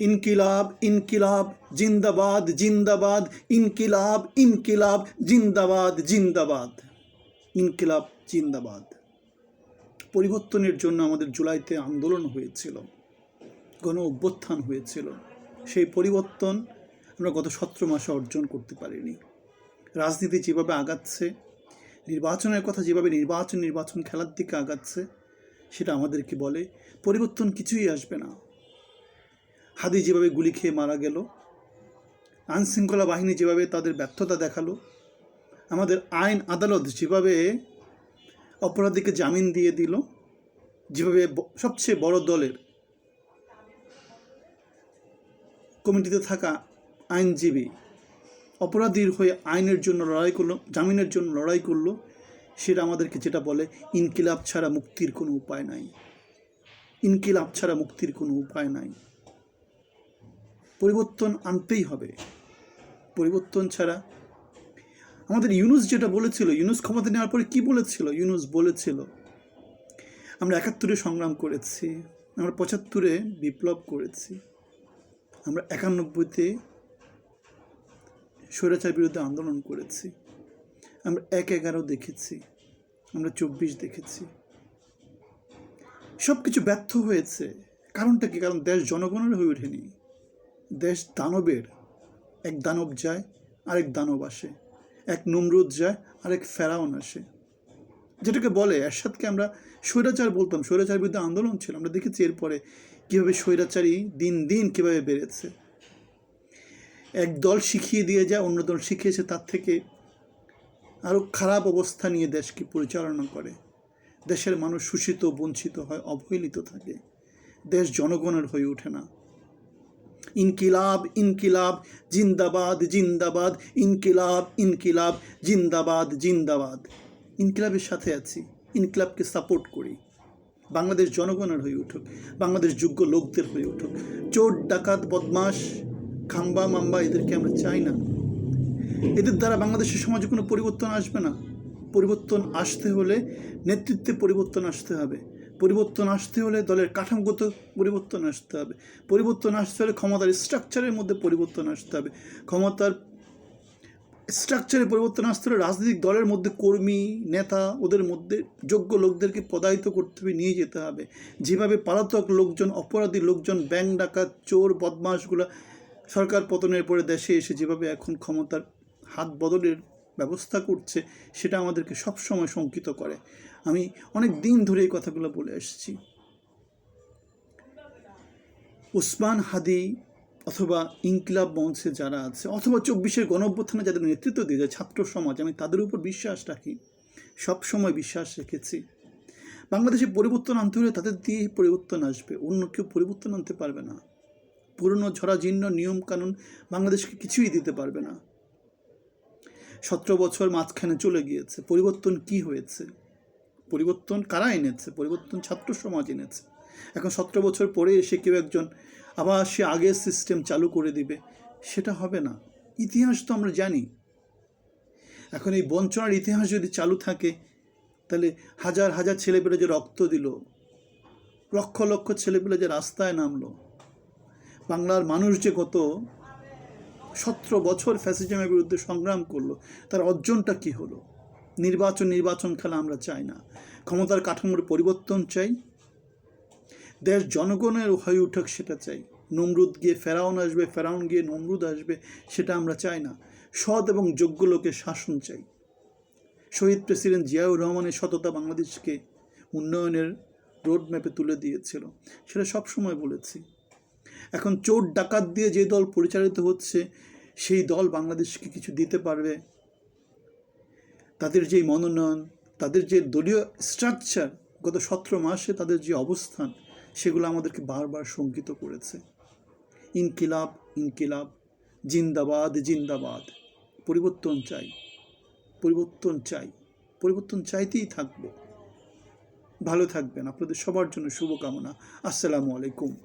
ইনকিলাব ইনকিলাব, জিন্দাবাদ জিন্দাবাদ, ইনকিলাব ইনকিলাব, জিন্দাবাদ জিন্দাবাদ। ইনকিলাব, জিন্দাবাদ। পরিবর্তনের জন্য আমাদের জুলাইতে আন্দোলন হয়েছিল, গণ অভ্যুত্থান হয়েছিল। সেই পরিবর্তন আমরা গত সতেরো মাসে অর্জন করতে পারিনি। রাজনীতি যেভাবে আগাচ্ছে, নির্বাচনের কথা যেভাবে নির্বাচন নির্বাচন খেলার দিকে আগাচ্ছে, সেটা আমাদেরকে বলে, পরিবর্তন কিছুই আসবে না। হাদি যেভাবে গুলি খেয়ে মারা গেল, আইনশৃঙ্খলা বাহিনী যেভাবে তাদের ব্যর্থতা দেখাল, আমাদের আইন আদালত যেভাবে অপরাধীকে জামিন দিয়ে দিল, যেভাবে সবচেয়ে বড় দলের কমিটিতে থাকা আইনজীবী অপরাধীর হয়ে আইনের জন্য লড়াই করল, জামিনের জন্য লড়াই করল, সেটা আমাদেরকে যেটা বলে, ইনকিলাব ছাড়া মুক্তির কোনো উপায় নাই। ইনকিলাব ছাড়া মুক্তির কোনো উপায় নাই। পরিবর্তন আনতেই হবে। পরিবর্তন ছাড়া আমাদের ইউনুস যেটা বলেছিল, ইউনুস ক্ষমতা নেওয়ার পরে কী বলেছিল? ইউনুস বলেছিল, আমরা একাত্তরে সংগ্রাম করেছি, আমরা পঁচাত্তরে বিপ্লব করেছি, আমরা একানব্বইতে স্বৈরাচার বিরুদ্ধে আন্দোলন করেছি, আমরা এক এগারো দেখেছি, আমরা চব্বিশ দেখেছি। সব কিছু ব্যর্থ হয়েছে। কারণটা কি? কারণ দেশ জনগণের হয়ে ওঠেনি। দেশ দানবের। এক দানব যায়, আরেক দানব আসে। এক নমরুদ যায়, আরেক ফেরাউন আসে। যেটাকে বলে এরশাদকে আমরা স্বৈরাচার বলতাম। স্বৈরাচার বিরুদ্ধে আন্দোলন ছিল। আমরা দেখেছি এরপরে কীভাবে স্বৈরাচারী দিন দিন কীভাবে বেড়েছে। এক দল শিখিয়ে দিয়ে যায়, অন্য দল শিখিয়েছে, তার থেকে আরও খারাপ অবস্থা নিয়ে দেশকে পরিচালনা করে। দেশের মানুষ শোষিত, বঞ্চিত হয়, অবহেলিত থাকে। দেশ জনগণের হয়ে ওঠে না। ইনকিলাব ইনকিলাব, জিন্দাবাদ জিন্দাবাদ, ইনকিলাব ইনকিলাব, জিন্দাবাদ জিন্দাবাদ। ইনকিলাবের সাথে আছি, ইনকিলাবকে সাপোর্ট করি। বাংলাদেশ জনগণের হয়ে উঠুক, বাংলাদেশ যোগ্য লোকদের হয়ে উঠুক। চোর, ডাকাত বদমাস খাম্বা, মাম্বা এদেরকে আমরা চাই না। এদের দ্বারা বাংলাদেশের সমাজে কোনো পরিবর্তন আসবে না। পরিবর্তন আসতে হলে নেতৃত্বে পরিবর্তন আসতে হবে। পরিবর্তন আসতে হলে দলের কাঠামোগত পরিবর্তন আসতে হবে। পরিবর্তন আসতে হলে ক্ষমতার স্ট্রাকচারের মধ্যে পরিবর্তন আসতে হবে। ক্ষমতার স্ট্রাকচারে পরিবর্তন আসতে হলে রাজনৈতিক দলের মধ্যে কর্মী, নেতা, ওদের মধ্যে যোগ্য লোকদেরকে পদায়িত করতে হবে, নিয়ে যেতে হবে। যেভাবে পালাতক লোকজন, অপরাধী লোকজন, ব্যাংক ডাকাত, চোর, বদমাশগুলো সরকার পতনের পরে দেশে এসে যেভাবে এখন ক্ষমতার হাত বদলের ব্যবস্থা করছে, সেটা আমাদেরকে সবসময় শঙ্কিত করে। আমি অনেক দিন ধরে এই কথাগুলো বলে এসেছি। উসমান হাদি অথবা ইনকিলাব মঞ্চে যারা আছে, অথবা চব্বিশের গণঅভ্যুত্থানে যাদের নেতৃত্ব দিয়ে যায় ছাত্র সমাজ, আমি তাদের উপর বিশ্বাস রাখি সব সময় বিশ্বাস রেখেছি। বাংলাদেশে পরিবর্তন আনতে হলে তাদের দিয়ে পরিবর্তন আসবে, অন্য কেউ পরিবর্তন আনতে পারবে না। পুরনো ঝরা জীর্ণ নিয়মকানুন বাংলাদেশকে কিছুই দিতে পারবে না। সতেরো বছর মাঝখানে চলে গিয়েছে। পরিবর্তন কি হয়েছে? পরিবর্তন কারা এনেছে? পরিবর্তন ছাত্র সমাজ এনেছে। এখন সতেরো বছর পরে এসে কেউ একজন আবার সে আগের সিস্টেম চালু করে দিবে, সেটা হবে না। ইতিহাস তো আমরা জানি। এখন এই বঞ্চনার ইতিহাস যদি চালু থাকে, তাহলে হাজার হাজার ছেলেপেলে যে রক্ত দিল, লক্ষ লক্ষ ছেলেপেলে যে রাস্তায় নামলো, বাংলার মানুষ যে গত সতেরো বছর ফ্যাসিজমের বিরুদ্ধে সংগ্রাম করল, তার অর্জনটা কি হলো? নির্বাচন নির্বাচন খেলা আমরা চাই না। ক্ষমতার কাঠামোর পরিবর্তন চাই। দেশ জনগণের হয়ে উঠুক সেটা চাই। নমরুদ গিয়ে ফেরাউন আসবে, ফেরাউন গিয়ে নমরুদ আসবে, সেটা আমরা চাই না। সৎ এবং যোগ্য লোকের শাসন চাই। শহীদ প্রেসিডেন্ট জিয়াউর রহমানের সততা বাংলাদেশকে উন্নয়নের রোড ম্যাপে তুলে দিয়েছিল, সেটা সবসময় বলেছি। এখন চোর ডাকাত দিয়ে যে দল পরিচালিত হচ্ছে, সেই দল বাংলাদেশকে কিছু দিতে পারবে। তাদের যেই মনোনয়ন, তাদের যে দলীয় স্ট্রাকচার গত সতেরো মাসে তাদের যে অবস্থান, সেগুলো আমাদেরকে বারবার শঙ্কিত করেছে। ইনকিলাব ইনকিলাব, জিন্দাবাদ জিন্দাবাদ। পরিবর্তন চাই পরিবর্তন চাই, পরিবর্তন চাইতেই থাকব। ভালো থাকবেন। আপনাদের সবার জন্য শুভকামনা। আসসালামু আলাইকুম।